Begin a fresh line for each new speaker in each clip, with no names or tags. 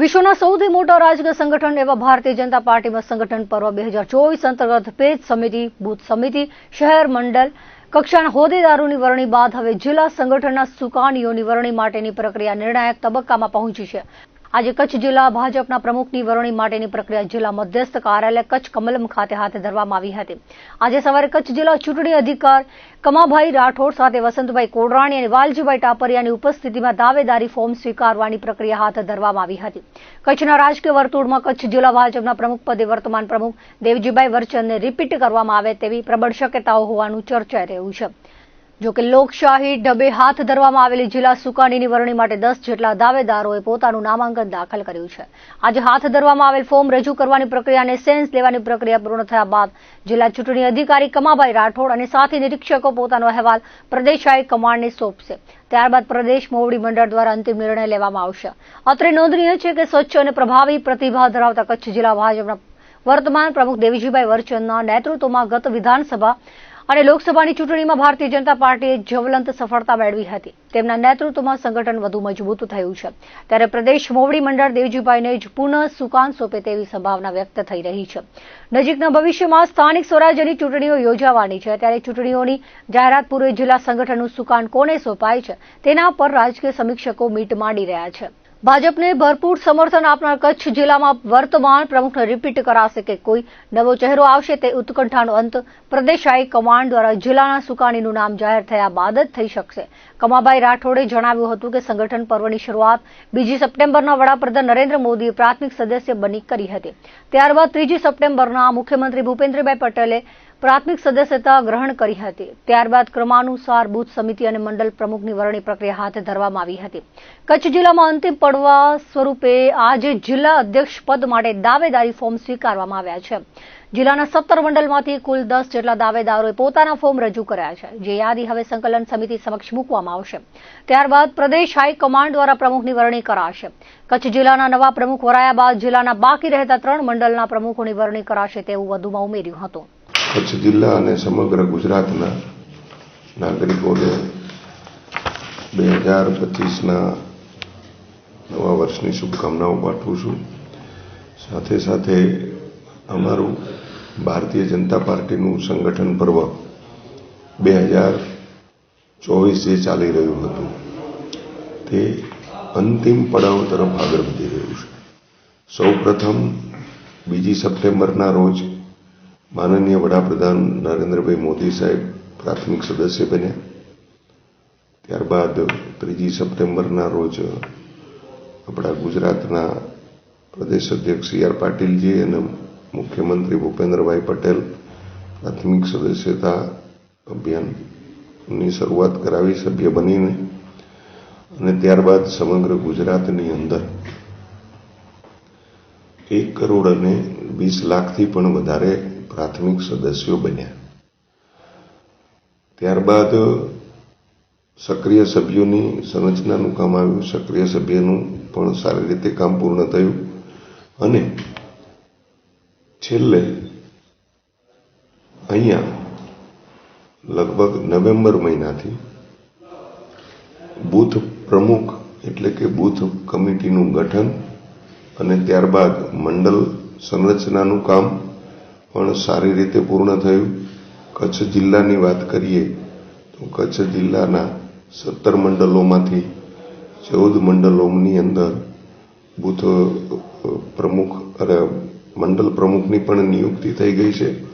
વિશ્વના સૌથી મોટા રાજકીય સંગઠન એવા ભારતીય જનતા પાર્ટીમાં સંગઠન પર્વ બે હજાર ચોવીસ અંતર્ગત પેજ સમિતિ, બુથ સમિતિ, શહેર મંડળ કક્ષાના હોદ્દેદારોની વરણી બાદ હવે જિલ્લા સંગઠનના સુકાનીઓની વરણી માટેની પ્રક્રિયા નિર્ણાયક તબક્કામાં પહોંચી છે. આજે કચ્છ જિલ્લા ભાજપના પ્રમુખની વરણી માટેની પ્રક્રિયા જિલ્લા મધ્યસ્થ કાર્યાલય કચ્છ કમલમ ખાતે હાથ ધરવામાં આવી હતી. આજે સવારે કચ્છ જિલ્લા ચૂંટણી અધિકાર કમાભાઈ રાઠોડ સાથે વસંતભાઈ કોડરાણી અને વાલજીભાઈ ટાપરિયાની ઉપસ્થિતિમાં દાવેદારી ફોર્મ સ્વીકારવાની પ્રક્રિયા હાથ ધરવામાં આવી હતી. કચ્છના રાજકીય વર્તુળમાં કચ્છ જિલ્લા ભાજપના પ્રમુખ પદે વર્તમાન પ્રમુખ દેવજીભાઈ વરચંદને રિપીટ કરવામાં આવે તેવી પ્રબળ શક્યતાઓ હોવાનું ચર્ચાઈ રહ્યું છે. જો કે લોકશાહી ઢબે હાથ ધરવામાં આવેલી જિલ્લા સુકાનીની વરણી માટે દસ જેટલા દાવેદારોએ પોતાનું નામાંકન દાખલ કર્યું છે. આજે હાથ ધરવામાં આવેલ ફોર્મ રજૂ કરવાની પ્રક્રિયા અને સેન્સ લેવાની પ્રક્રિયા પૂર્ણ થયા બાદ જિલ્લા ચૂંટણી અધિકારી કમાભાઈ રાઠોડ અને સાથી નિરીક્ષકો પોતાનો અહેવાલ પ્રદેશાઈ કમાન્ડને સોંપશે. ત્યારબાદ પ્રદેશ મોવડી મંડળ દ્વારા અંતિમ નિર્ણય લેવામાં આવશે. અત્રે નોંધનીય છે કે સ્વચ્છ અને પ્રભાવી પ્રતિભા ધરાવતા કચ્છ જિલ્લા ભાજપના વર્તમાન પ્રમુખ દેવીજીભાઈ વરચંદના નેતૃત્વમાં ગત વિધાનસભા અને લોકસભાની ચૂંટણીમાં ભારતીય જનતા પાર્ટીએ જ્વલંત સફળતા મેળવી હતી. તેમના નેતૃત્વમાં સંગઠન વધુ મજબૂત થયું છે. ત્યારે પ્રદેશ મોવડી મંડળ દેવજીભાઈને જ પુનઃ સુકાન સોંપે તેવી સંભાવના વ્યક્ત થઈ રહી છે. નજીકના ભવિષ્યમાં સ્થાનિક સ્વરાજ્યની ચૂંટણીઓ યોજાવાની છે. ત્યારે ચૂંટણીઓની જાહેરાત પૂર્વે જિલ્લા સંગઠનનું સુકાન કોને સોંપાય છે? તેના પર રાજકીય સમીક્ષકો મીટ માંડી રહ્યા છે. ભાજપને ભરપૂર સમર્થન આપનાર કચ્છ જિલ્લામાં વર્તમાન પ્રમુખને રિપીટ કરાશે કે કોઈ નવો ચહેરો આવશે તે ઉત્કંઠાનો અંત પ્રદેશાઈ કમાન્ડ દ્વારા જિલ્લાના સુકાનીનું નામ જાહેર થયા બાદ જ થઈ શકશે. કમાભાઈ રાઠોડે જણાવ્યું હતું કે સંગઠન પર્વની શરૂઆત બીજી સપ્ટેમ્બરના વડાપ્રધાન નરેન્દ્ર મોદીએ પ્રાથમિક સદસ્ય બની કરી હતી. ત્યારબાદ ત્રીજી સપ્ટેમ્બરના મુખ્યમંત્રી ભૂપેન્દ્રભાઈ પટેલે પ્રાથમિક સદસ્યતા ગ્રહણ કરી હતી. ત્યારબાદ ક્રમાનુસાર બૂથ સમિતિ અને મંડળ પ્રમુખની વરણી પ્રક્રિયા હાથ ધરવામાં આવી હતી. કચ્છ જિલ્લામાં અંતિમ પડવા સ્વરૂપે આજે જિલ્લા અધ્યક્ષ પદ માટે દાવેદારી ફોર્મ સ્વીકારવામાં આવ્યા છે. જિલ્લાના સત્તર મંડળમાંથી કુલ દસ જેટલા દાવેદારોએ પોતાના ફોર્મ રજૂ કર્યા છે, જે યાદી હવે સંકલન સમિતિ સમક્ષ મૂકવામાં આવશે. ત્યારબાદ પ્રદેશ હાઈકમાન્ડ દ્વારા પ્રમુખની વરણી કરાશે. કચ્છ જિલ્લાના નવા પ્રમુખ વરાયા બાદ જિલ્લાના બાકી રહેતા ત્રણ મંડળના પ્રમુખોની વરણી કરાશે તેવું વધુમાં ઉમેર્યું હતું.
કચ્છ જિલ્લા અને સમગ્ર ગુજરાતના નાગરિકોને બે હજાર પચીસના નવા વર્ષની શુભકામનાઓ પાઠવું છું. સાથે સાથે અમારું ભારતીય જનતા પાર્ટીનું સંગઠન પર્વ બે હજાર ચોવીસ જે ચાલી રહ્યું હતું. તે અંતિમ પડાવ તરફ આગળ વધી રહ્યું છે. સૌ પ્રથમ બીજી સપ્ટેમ્બરના રોજ માનનીય વડાપ્રધાન નરેન્દ્રભાઈ મોદી સાહેબ પ્રાથમિક સદસ્ય બન્યા. ત્યારબાદ ત્રીજી સપ્ટેમ્બરના રોજ આપણા ગુજરાતના પ્રદેશ અધ્યક્ષ સી આર પાટીલજી અને મુખ્યમંત્રી ભૂપેન્દ્રભાઈ પટેલ પ્રાથમિક સદસ્યતા અભિયાનની શરૂઆત કરાવી, સભ્ય બનીને અને ત્યારબાદ સમગ્ર ગુજરાતની અંદર એક કરોડ અને વીસ લાખથી પણ વધારે પ્રાથમિક સદસ્યો બન્યા. ત્યારબાદ સક્રિય સભ્યોની સંરચનાનું કામ આવ્યું. સક્રિય સભ્યનું પણ સારી રીતે કામ પૂર્ણ થયું. અને છેલ્લે અહીંયા લગભગ નવેમ્બર મહિનાથી બૂથ પ્રમુખ એટલે કે બૂથ કમિટીનું ગઠન અને ત્યારબાદ મંડળ સંરચનાનું કામ પણ સારી રીતે પૂર્ણ થયું. કચ્છ જિલ્લાની વાત કરીએ તો કચ્છ જિલ્લાના સત્તર મંડળોમાંથી ચૌદ મંડળોની અંદર બુથ પ્રમુખ અરે મંડળ પ્રમુખની પણ નિયુક્તિ થઈ ગઈ છે.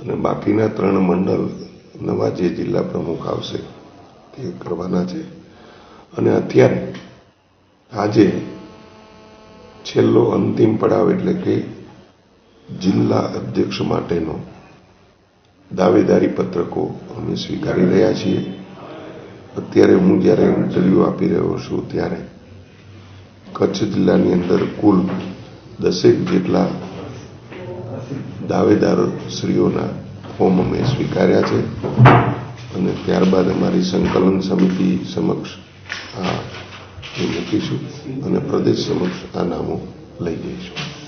અને બાકીના ત્રણ મંડળ નવા જે જિલ્લા પ્રમુખ આવશે તે કરવાના છે. અને અત્યારે આજે છેલ્લો અંતિમ પડાવ એટલે કે જિલ્લા અધ્યક્ષ માટેનો દાવેદારી પત્રકો અમે સ્વીકારી રહ્યા છીએ. અત્યારે હું જ્યારે ઇન્ટરવ્યૂ આપી રહ્યો છું ત્યારે કચ્છ જિલ્લાની અંદર કુલ દસેક જેટલા દાવેદાર શ્રીઓના ફોર્મ અમે સ્વીકાર્યા છે અને ત્યારબાદ અમારી સંકલન સમિતિ સમક્ષ આ મૂકીશું અને પ્રદેશ સમક્ષ આ નામો લઈ જઈશું.